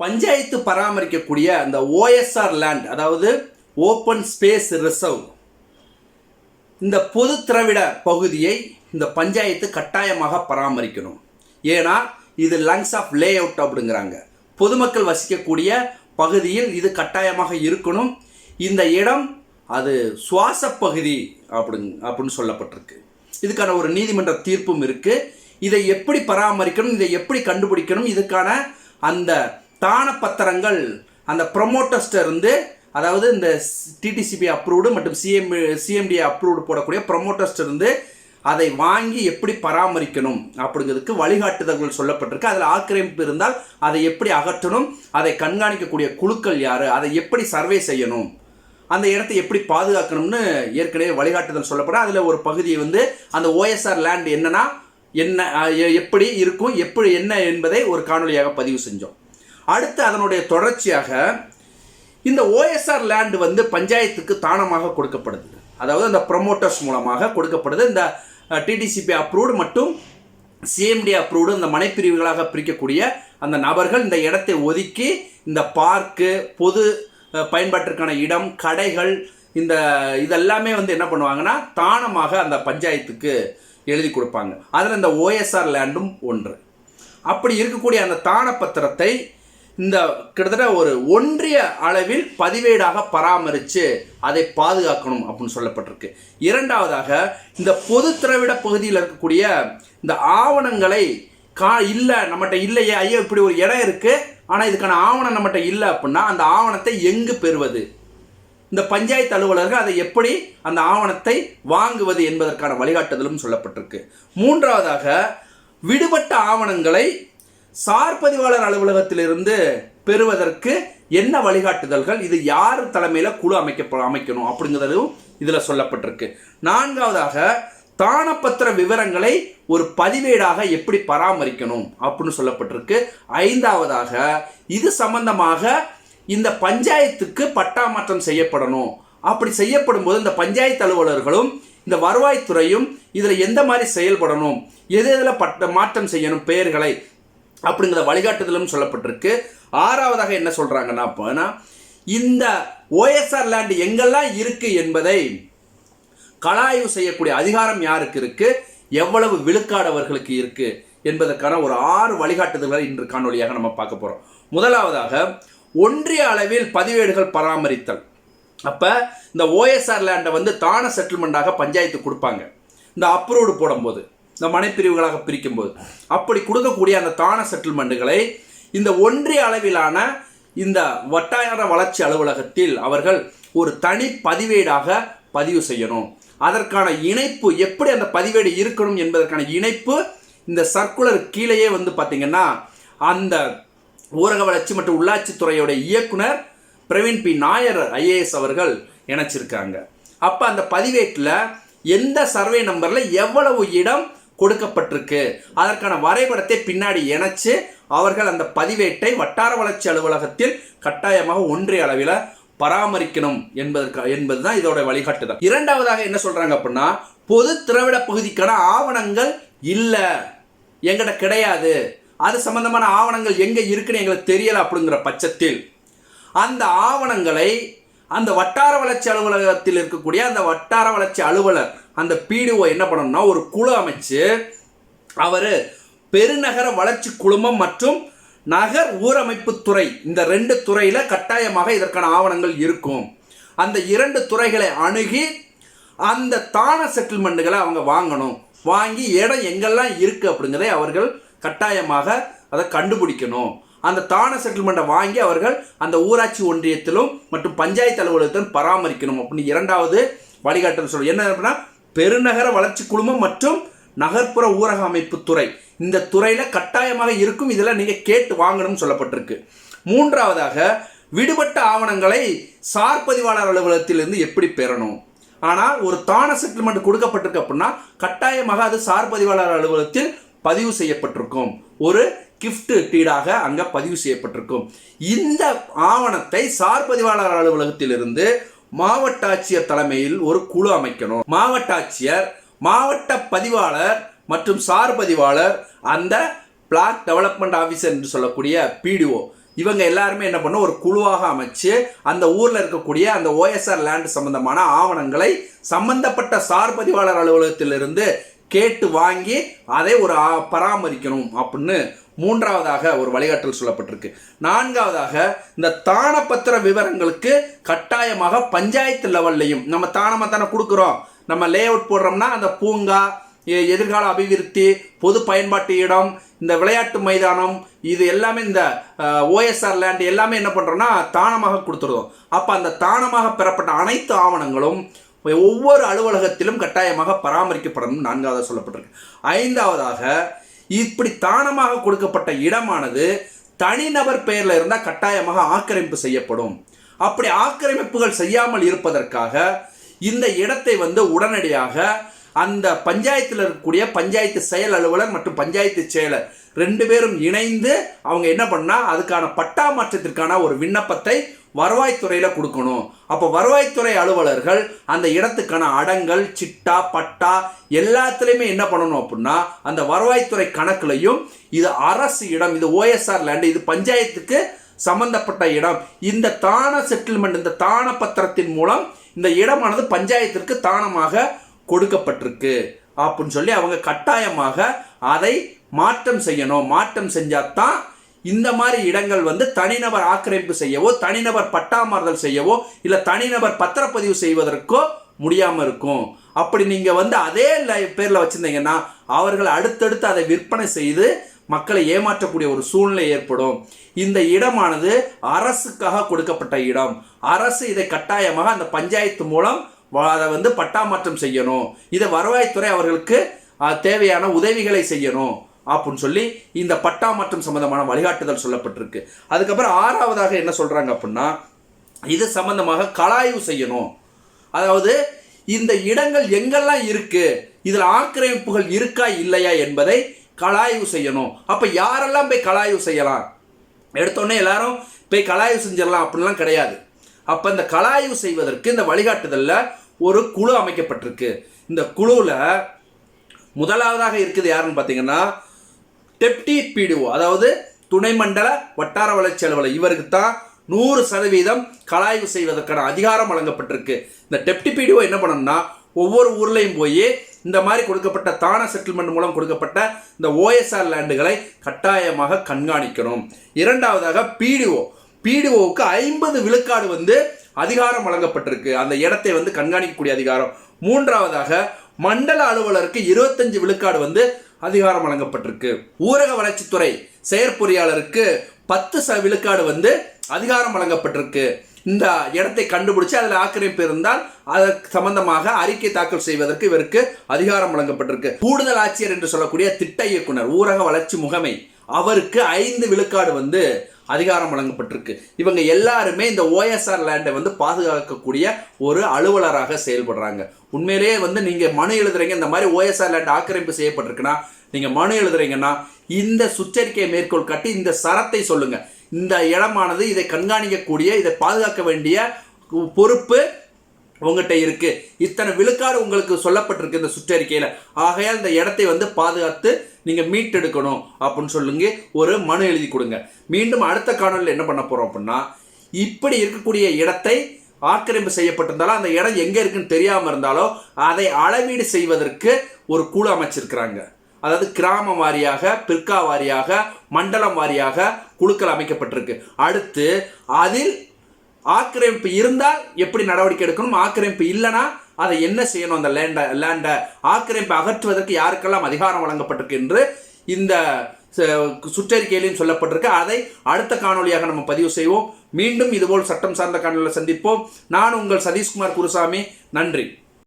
பஞ்சாயத்து பராமரிக்கக்கூடிய அந்த OSR land அதாவது ஓப்பன் ஸ்பேஸ் ரிசர்வ் இந்த பொது திரவிட பகுதியை இந்த பஞ்சாயத்து கட்டாயமாக பராமரிக்கணும். ஏன்னா இது லங்ஸ் ஆஃப் லே அவுட் அப்படிங்கிறாங்க. பொதுமக்கள் வசிக்கக்கூடிய பகுதியில் இது கட்டாயமாக இருக்கணும். இந்த இடம் அது சுவாச பகுதி அப்படிங் அப்படின்னு சொல்லப்பட்டிருக்கு. இதுக்கான ஒரு நீதிமன்ற தீர்ப்பும் இருக்குது இதை எப்படி பராமரிக்கணும் இதை எப்படி கண்டுபிடிக்கணும் இதுக்கான அந்த தான பத்திரங்கள் அந்த ப்ரொமோட்டர்ஸ்ட இருந்து அதாவது இந்த டிடிசிபி அப்ரூவ்டு மற்றும் சிஎம் சிஎம்டி அப்ரூவ்டு போடக்கூடிய ப்ரொமோட்டர்ஸ்ட இருந்து அதை வாங்கி எப்படி பராமரிக்கணும் அப்படிங்கிறதுக்கு வழிகாட்டுதல்கள் சொல்லப்பட்டிருக்கு. அதில் ஆக்கிரமிப்பு இருந்தால் அதை எப்படி அகற்றணும் அதை கண்காணிக்கக்கூடிய குழுக்கள் யார் அதை எப்படி சர்வே செய்யணும் அந்த இடத்தை எப்படி பாதுகாக்கணும்னு ஏற்கனவே வழிகாட்டுதல் சொல்லப்படும். அதில் ஒரு பகுதியை வந்து அந்த ஓஎஸ்ஆர் லேண்ட் என்னன்னா என்ன எப்படி இருக்கும் எப்படி என்ன என்பதை ஒரு காணொலியாக பதிவு செஞ்சோம். அடுத்து அதனுடைய தொடர்ச்சியாக இந்த ஓஎஸ்ஆர் லேண்டு வந்து பஞ்சாயத்துக்கு தானமாக கொடுக்கப்படுது. அதாவது அந்த ப்ரொமோட்டர்ஸ் மூலமாக கொடுக்கப்படுது. இந்த டிடிசிபி அப்ரூவ்டு மற்றும் சிஎம்டி அப்ரூவ்டு இந்த மனைப்பிரிவுகளாக பிரிக்கக்கூடிய அந்த நபர்கள் இந்த இடத்தை ஒதுக்கி இந்த பார்க்கு பொது பயன்பாட்டிற்கான இடம் கடைகள் இந்த இதெல்லாமே வந்து என்ன பண்ணுவாங்கன்னா தானமாக அந்த பஞ்சாயத்துக்கு எழுதி கொடுப்பாங்க. அதில் இந்த ஓஎஸ்ஆர் லேண்டும் ஒன்று. அப்படி இருக்கக்கூடிய அந்த தான பத்திரத்தை இந்த கிட்டத்தட்ட ஒரு ஒன்றிய அளவில் பதிவேடாக பராமரித்து அதை பாதுகாக்கணும் அப்படின்னு சொல்லப்பட்டிருக்கு. இரண்டாவதாக இந்த பொது திரவிட பகுதியில் இருக்கக்கூடிய இந்த ஆவணங்களை கா இல்லை நம்மகிட்ட இல்லையே ஐயோ இப்படி ஒரு இடம் இருக்குது ஆனால் இதுக்கான ஆவணம் நம்மகிட்ட இல்லை அப்படின்னா அந்த ஆவணத்தை எங்கு பெறுவது? இந்த பஞ்சாயத்து அலுவலர்கள் அதை எப்படி அந்த ஆவணத்தை வாங்குவது என்பதற்கான வழிகாட்டுதலும் சொல்லப்பட்டிருக்கு. மூன்றாவதாக விடுபட்ட ஆவணங்களை சார் பதிவாளர் அலுவலகத்திலிருந்து பெறுவதற்கு என்ன வழிகாட்டுதல்கள்? இது யார் தலைமையில் குழு அமைக்க அமைக்கணும் அப்படிங்கிறதும் இதில் சொல்லப்பட்டிருக்கு. நான்காவதாக தானப்பத்திர விவரங்களை ஒரு பதிவேடாக எப்படி பராமரிக்கணும் அப்படின்னு சொல்லப்பட்டிருக்கு. ஐந்தாவதாக இது சம்பந்தமாக இந்த பஞ்சாயத்துக்கு பட்டா மாற்றம் செய்யப்படணும். அப்படி செய்யப்படும் போது இந்த பஞ்சாயத்து அலுவலர்களும் இந்த வருவாய்த்துறையும் இதில் எந்த மாதிரி செயல்படணும்? எது எதில் பட்ட மாற்றம் செய்யணும்? பெயர்களை அப்படிங்கிற வழிகாட்டுதலும் சொல்லப்பட்டிருக்கு. ஆறாவதாக என்ன சொல்கிறாங்கன்னா அப்போனா இந்த ஓஎஸ்ஆர் லேண்டு எங்கெல்லாம் இருக்குது என்பதை கலாய்வு செய்யக்கூடிய அதிகாரம் யாருக்கு இருக்குது எவ்வளவு விழுக்காடு அவர்களுக்கு என்பதற்கான ஒரு ஆறு வழிகாட்டுதல்களை இன்று காணொலியாக நம்ம பார்க்க போகிறோம் முதலாவதாக ஒன்றிய அளவில் பதிவேடுகள் பராமரித்தல். அப்போ இந்த ஓஎஸ்ஆர் லேண்டை வந்து தான செட்டில்மெண்ட்டாக பஞ்சாயத்து கொடுப்பாங்க. இந்த அப்ரூவ்டு போடும்போது. இந்த மனைப்பிரிவுகளாக பிரிக்கும்போது. அப்படி கொடுக்கக்கூடிய அந்த தான செட்டில்மெண்ட்டுகளை இந்த ஒன்றிய அளவிலான இந்த வட்டார வளர்ச்சி அலுவலகத்தில் அவர்கள் ஒரு தனி பதிவேடாக பதிவு செய்யணும். அதற்கான இணைப்பு எப்படி அந்த பதிவேடு இருக்கணும் என்பதற்கான இணைப்பு இந்த சர்க்குலர் கீழேயே வந்து பார்த்தீங்கன்னா அந்த ஊரக வளர்ச்சி மற்றும் உள்ளாட்சித்துறையுடைய இயக்குனர் பிரவீன் பி. நாயர் ஐஏஎஸ் அவர்கள் இணைச்சிருக்காங்க. அப்போ அந்த பதிவேட்டில் எந்த சர்வே நம்பரில் எவ்வளவு இடம் கொடுக்கப்பட்டிருக்கு. அதற்கான வரைபடத்தை பின்னாடி இணைச்சு அவர்கள் அந்த பதிவேட்டை வட்டார வளர்ச்சி அலுவலகத்தில் கட்டாயமாக ஒன்றிய அளவில் பராமரிக்கணும் என்பதற்கு என்பதுதான் இதோட வழிகாட்டுதல். இரண்டாவதாக என்ன சொல்றாங்க அப்படின்னா பொது திராவிட பகுதிக்கான ஆவணங்கள் இல்லை. எங்கிட்ட கிடையாது. அது சம்பந்தமான ஆவணங்கள் எங்கே இருக்குன்னு எங்களுக்கு தெரியல அப்படிங்கிற பட்சத்தில் அந்த ஆவணங்களை அந்த வட்டார வளர்ச்சி அலுவலகத்தில் இருக்கக்கூடிய அந்த வட்டார வளர்ச்சி அலுவலர் அந்த பிடிஓ என்ன பண்ணணும்னா ஒரு குழு அமைச்சு அவர் பெருநகர வளர்ச்சி குழுமம் மற்றும் நகர் ஊரமைப்பு துறை இந்த ரெண்டு துறையில் கட்டாயமாக இதற்கான ஆவணங்கள் இருக்கும். அந்த இரண்டு துறைகளை அணுகி அந்த தான செட்டில்மெண்ட்டுகளை அவங்க வாங்கணும். வாங்கி இடம் எங்கெல்லாம் இருக்குது அப்படிங்கிறதை அவர்கள் கட்டாயமாக அதை கண்டுபிடிக்கணும். அந்த தான செட்டில்மெண்ட்டை வாங்கி அவர்கள் அந்த ஊராட்சி ஒன்றியத்திலும் மற்றும் பஞ்சாயத்து அலுவலகத்திலும் பராமரிக்கணும் அப்படின்னு இரண்டாவது வழிகாட்டுன்னு சொல்லணும் என்ன அப்படின்னா பெருநகர வளர்ச்சி குழுமம் மற்றும் நகர்ப்புற ஊரக அமைப்பு துறை. இந்த துறையில் கட்டாயமாக இருக்கும் இதெல்லாம் நீங்கள் கேட்டு வாங்கணும்னு சொல்லப்பட்டிருக்கு. மூன்றாவதாக விடுபட்ட ஆவணங்களை சார் பதிவாளர் அலுவலகத்திலிருந்து எப்படி பெறணும்? ஆனால் ஒரு தான செட்டில்மெண்ட் கொடுக்கப்பட்டிருக்கு அப்படின்னா கட்டாயமாக அது சார் பதிவாளர் அலுவலகத்தில் பதிவு செய்யப்பட்டிருக்கும். ஒரு கிஃப்ட் டீடாக அங்கே பதிவு செய்யப்பட்டிருக்கும். இந்த ஆவணத்தை சார் பதிவாளர் அலுவலகத்திலிருந்து மாவட்ட ஆட்சியர் தலைமையில் ஒரு குழு அமைக்கணும். மாவட்ட ஆட்சியர் மாவட்ட பதிவாளர் மற்றும் சார் பதிவாளர் அந்த பிளாக் டெவலப்மெண்ட் ஆஃபீஸர் என்று சொல்லக்கூடிய பிடிஓ இவங்க எல்லாருமே என்ன பண்ணும் ஒரு குழுவாக அமைச்சு அந்த ஊரில் இருக்கக்கூடிய அந்த ஓஎஸ்ஆர் லேண்ட் சம்பந்தமான ஆவணங்களை சம்பந்தப்பட்ட சார் பதிவாளர் அலுவலகத்திலிருந்து கேட்டு வாங்கி அதை ஒரு பராமரிக்கணும் அப்படின்னு மூன்றாவதாக ஒரு வழிகாட்டல் சொல்லப்பட்டிருக்கு. நான்காவதாக இந்த தானப்பத்திர விவரங்களுக்கு கட்டாயமாக பஞ்சாயத்து லெவல்லையும் நம்ம தானமாக தானே கொடுக்குறோம். நம்ம லே அவுட் போடுறோம்னா அந்த பூங்கா எ- எதிர்கால அபிவிருத்தி பொது பயன்பாட்டு இடம் இந்த விளையாட்டு மைதானம் இது எல்லாமே இந்த ஓஎஸ்ஆர் லேண்ட் எல்லாமே என்ன பண்ணுறோம்னா தானமாக கொடுத்துருவோம் அப்போ அந்த தானமாக பெறப்பட்ட அனைத்து ஆவணங்களும் ஒவ்வொரு அலுவலகத்திலும் கட்டாயமாக பராமரிக்கப்படணும். நான்காவதாக சொல்லப்பட்டிருக்கு. ஐந்தாவதாக இப்படி தானமாக கொடுக்கப்பட்ட இடமானது தனிநபர் பெயரில் இருந்தால் கட்டாயமாக ஆக்கிரமிப்பு செய்யப்படும். அப்படி ஆக்கிரமிப்புகள் செய்யாமல் இருப்பதற்காக இந்த இடத்தை வந்து உடனடியாக அந்த பஞ்சாயத்தில் இருக்கக்கூடிய பஞ்சாயத்து செயல் அலுவலர் மற்றும் பஞ்சாயத்து செயலர் ரெண்டு பேரும் இணைந்து அவங்க என்ன பண்ணால் அதுக்கான பட்டா மாற்றத்திற்கான ஒரு விண்ணப்பத்தை வருவாய்த்துறையில் கொடுக்கணும். அப்போ வருவாய்த்துறை அலுவலர்கள் அந்த இடத்துக்கான அடங்கல் சிட்டா பட்டா எல்லாத்துலேயுமே என்ன பண்ணணும் அப்படின்னா அந்த வருவாய்த்துறை கணக்குலையும் இது அரசு இடம் இது ஓஎஸ்ஆர் லேண்டு இது பஞ்சாயத்துக்கு சம்பந்தப்பட்ட இடம். இந்த தான செட்டில்மெண்ட் இந்த தான பத்திரத்தின் மூலம் இந்த இடமானது பஞ்சாயத்திற்கு தானமாக கொடுக்கப்பட்டிருக்கு. அப்படின்னு சொல்லி அவங்க கட்டாயமாக அதை மாற்றம் செய்யணும். மாற்றம் செஞ்சால் தான் இந்த மாதிரி இடங்கள் வந்து தனிநபர் ஆக்கிரமிப்பு செய்யவோ தனிநபர் பட்டாமாறுதல் செய்யவோ இல்லை தனிநபர் பத்திரப்பதிவு செய்வதற்கோ முடியாமல் இருக்கும். அப்படி நீங்கள் வந்து அதே லை- வச்சுருந்தீங்கன்னா அவர்கள் அடுத்தடுத்து அதை விற்பனை செய்து மக்களை ஏமாற்றக்கூடிய ஒரு சூழ்நிலை ஏற்படும். இந்த இடமானது அரசுக்காக கொடுக்கப்பட்ட இடம். அரசு இதை கட்டாயமாக அந்த பஞ்சாயத்து மூலம் அதை வந்து பட்டாமாற்றம் செய்யணும். இதை வருவாய்த்துறை அவர்களுக்கு தேவையான உதவிகளை செய்யணும். அப்படின்னு சொல்லி இந்த பட்டா மாற்றம் சம்பந்தமான வழிகாட்டுதல் சொல்லப்பட்டிருக்கு. அதுக்கப்புறம் ஆறாவதாக என்ன சொல்கிறாங்க அப்படின்னா இது சம்பந்தமாக கலாய்வு செய்யணும். அதாவது இந்த இடங்கள் எங்கெல்லாம் இருக்குது இதில் ஆக்கிரமிப்புகள் இருக்கா இல்லையா என்பதை கலாய்வு செய்யணும். அப்போ யாரெல்லாம் போய் கலாய்வு செய்யலாம்? எடுத்தோடனே எல்லாரும் போய் கலாய்வு செஞ்சிடலாம் அப்படிலாம் கிடையாது. அப்போ இந்த கலாய்வு செய்வதற்கு இந்த வழிகாட்டுதலில் ஒரு குழு அமைக்கப்பட்டிருக்கு. இந்த குழுவில் முதலாவதாக இருக்குது யாருன்னு பார்த்தீங்கன்னா டெப்டி பிடிஓ அதாவது துணை மண்டல வட்டார வளர்ச்சி அலுவலர். இவருக்கு தான் நூறு சதவீதம் கலாய்வு செய்வதற்கான அதிகாரம் வழங்கப்பட்டிருக்கு. இந்த டெப்டி பிடிஓ என்ன பண்ணணும்னா ஒவ்வொரு ஊர்லேயும் போய் இந்த மாதிரி கொடுக்கப்பட்ட தான செட்டில்மெண்ட் மூலம் கொடுக்கப்பட்ட இந்த ஓஎஸ்ஆர் லேண்டுகளை கட்டாயமாக கண்காணிக்கணும். இரண்டாவதாக பிடிஓ. பிடிஓவுக்கு ஐம்பது விழுக்காடு வந்து அதிகாரம் வழங்கப்பட்டிருக்கு. அந்த இடத்தை வந்து கண்காணிக்கக்கூடிய அதிகாரம். மூன்றாவதாக மண்டல அலுவலருக்கு இருபத்தஞ்சு விழுக்காடு வந்து அதிகாரம் வழங்கப்பட்டிருக்கு. ஊரக வளர்ச்சித்துறை செயற்பொறியாளருக்கு பத்து ச விழுக்காடு வந்து அதிகாரம் வழங்கப்பட்டிருக்கு. இந்த இடத்தை கண்டுபிடிச்சு அதில் ஆக்கிரமிப்பு இருந்தால் அதற்கு சம்பந்தமாக அறிக்கை தாக்கல் செய்வதற்கு இவருக்கு அதிகாரம் வழங்கப்பட்டிருக்கு. கூடுதல் ஆட்சியர் என்று சொல்லக்கூடிய திட்ட இயக்குனர் ஊரக வளர்ச்சி முகமை அவருக்கு ஐந்து விழுக்காடு வந்து அதிகாரம் வழங்கப்பட்டிருக்கு. இவங்க எல்லாருமே இந்த ஓஎஸ்ஆர் லேண்டை வந்து பாதுகாக்கக்கூடிய ஒரு அலுவலராக செயல்படுறாங்க. உண்மையிலேயே வந்து நீங்கள் மனு எழுதுறீங்க இந்த மாதிரி ஓஎஸ்ஆர் லேண்ட் ஆக்கிரமிப்பு செய்யப்பட்டிருக்குன்னா நீங்கள் மனு எழுதுறீங்கன்னா இந்த சுற்றறிக்கையை மேற்கோள் காட்டி இந்த சரத்தை சொல்லுங்கள் இந்த இடமானது இதை கண்காணிக்கக்கூடிய இதை பாதுகாக்க வேண்டிய பொறுப்பு உங்ககிட்ட இருக்கு. இத்தனை விழுக்காடு உங்களுக்கு சொல்லப்பட்டிருக்கு இந்த சுற்றறிக்கையில். ஆகையால் இந்த இடத்தை வந்து பாதுகாத்து நீங்க மீட்டெடுக்கணும் அப்படின்னு சொல்லுங்க. ஒரு மனு எழுதி கொடுங்க. மீண்டும் அடுத்த காணொலியில் என்ன பண்ண போறோம் அப்படின்னா இப்படி இருக்கக்கூடிய இடத்தை ஆக்கிரமிப்பு செய்யப்பட்டிருந்தாலும் அந்த இடம் எங்க இருக்குன்னு தெரியாம இருந்தாலோ அதை அளவீடு செய்வதற்கு ஒரு குழு அமைச்சிருக்கிறாங்க. அதாவது கிராம வாரியாக பிற்கா வாரியாக மண்டலம் வாரியாக குழுக்கள் அமைக்கப்பட்டிருக்கு. அடுத்து அதில் ஆக்கிரமிப்பு இருந்தால் எப்படி நடவடிக்கை எடுக்கணும்? ஆக்கிரமிப்பு இல்லைன்னா அதை என்ன செய்யணும்? அந்த லேண்டை லேண்டை ஆக்கிரமிப்பை அகற்றுவதற்கு யாருக்கெல்லாம் அதிகாரம் வழங்கப்பட்டிருக்கு என்று இந்த ச- சுற்றறிக்கையிலையும் சொல்லப்பட்டிருக்கு. அதை அடுத்த காணொளியாக நம்ம பதிவு செய்வோம். மீண்டும் இதுபோல் சட்டம் சார்ந்த காணொலியில் சந்திப்போம். நான் உங்கள் சதீஷ்குமார் குருசாமி. நன்றி.